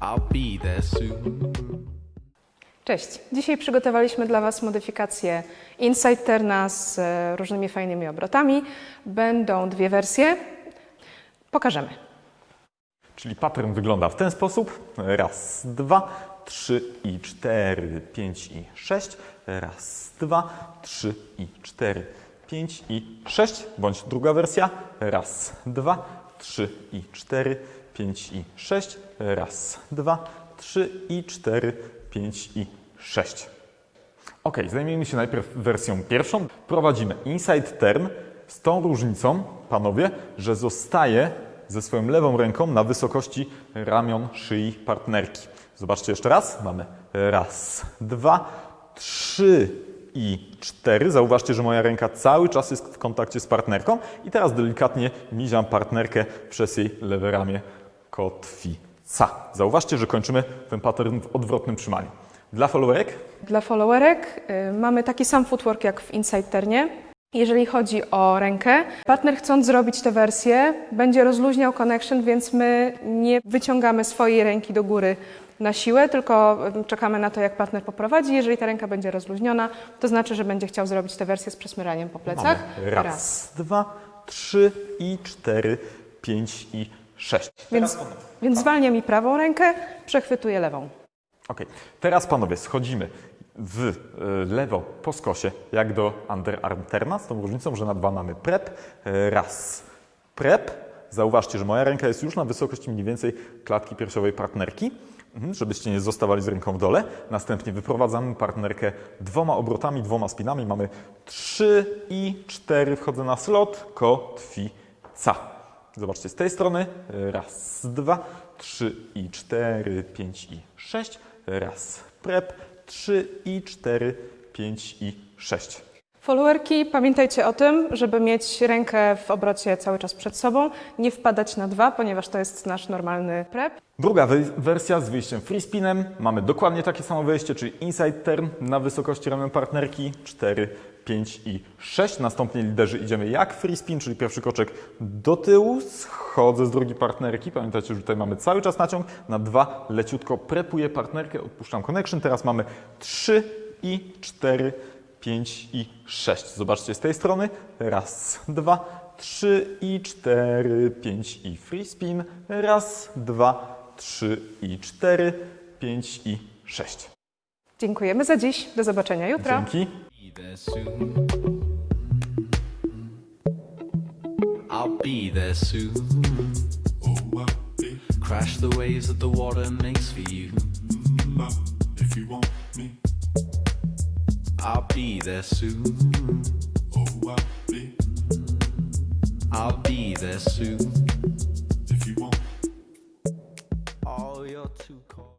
I'll be there soon. Cześć. Dzisiaj przygotowaliśmy dla Was modyfikację Inside Terna z e, różnymi fajnymi obrotami. Będą dwie wersje. Pokażemy. Czyli pattern wygląda w ten sposób. Raz, dwa, trzy i cztery, pięć i sześć. Raz, dwa, trzy i cztery, pięć i sześć. Bądź druga wersja. Raz, dwa, trzy i cztery, pięć i sześć. Raz, dwa, trzy i cztery, pięć i sześć. Ok, zajmijmy się najpierw wersją pierwszą. Prowadzimy inside term z tą różnicą, panowie, że zostaje ze swoją lewą ręką na wysokości ramion szyi partnerki. Zobaczcie jeszcze raz. Mamy raz, dwa, trzy i cztery. Zauważcie, że moja ręka cały czas jest w kontakcie z partnerką i teraz delikatnie miziam partnerkę przez jej lewe ramię kotwica. Zauważcie, że kończymy ten pattern w odwrotnym trzymaniu. Dla followerek Dla followerek y, mamy taki sam footwork jak w Inside Ternie. Jeżeli chodzi o rękę, partner chcąc zrobić tę wersję, będzie rozluźniał connection, więc my nie wyciągamy swojej ręki do góry na siłę, tylko y, czekamy na to, jak partner poprowadzi. Jeżeli ta ręka będzie rozluźniona, to znaczy, że będzie chciał zrobić tę wersję z przesmyraniem po plecach. Mamy raz, dwa, trzy i cztery, pięć i sześć. Więc, więc zwalnia mi prawą rękę, przechwytuję lewą. Ok, teraz panowie schodzimy w e, lewo po skosie, jak do underarm terna, z tą różnicą, że na dwa mamy prep. E, Raz, prep. Zauważcie, że moja ręka jest już na wysokości mniej więcej klatki piersiowej partnerki, mhm, żebyście nie zostawali z ręką w dole. Następnie wyprowadzamy partnerkę dwoma obrotami, dwoma spinami. Mamy trzy i cztery, wchodzę na slot, kotwica. Zobaczcie z tej strony. Raz, dwa, trzy i cztery, pięć i sześć. Raz, prep, trzy i cztery, pięć i sześć. Followerki, pamiętajcie o tym, żeby mieć rękę w obrocie cały czas przed sobą, nie wpadać na dwa, ponieważ to jest nasz normalny prep. Druga wy- wersja z wyjściem free spinem. Mamy dokładnie takie samo wejście, czyli inside turn na wysokości ramion partnerki 4, 5 i 6. Następnie liderzy idziemy jak free spin, czyli pierwszy koczek do tyłu, schodzę z drogi partnerki. Pamiętajcie, że tutaj mamy cały czas naciąg. Na dwa leciutko prepuję partnerkę, odpuszczam connection. Teraz mamy 3 i 4, 5 i 6. Zobaczcie z tej strony. Raz, dwa, trzy i cztery, pięć i free spin. Raz, dwa, trzy i cztery, pięć i sześć. Dziękujemy za dziś. Do zobaczenia jutro. Dzięki. there soon. I'll be there soon. I'll be. Crash the waves that the water makes for you. If you want me, I'll be there soon. Oh, I'll be. There soon. If you want, all oh, you're too cold.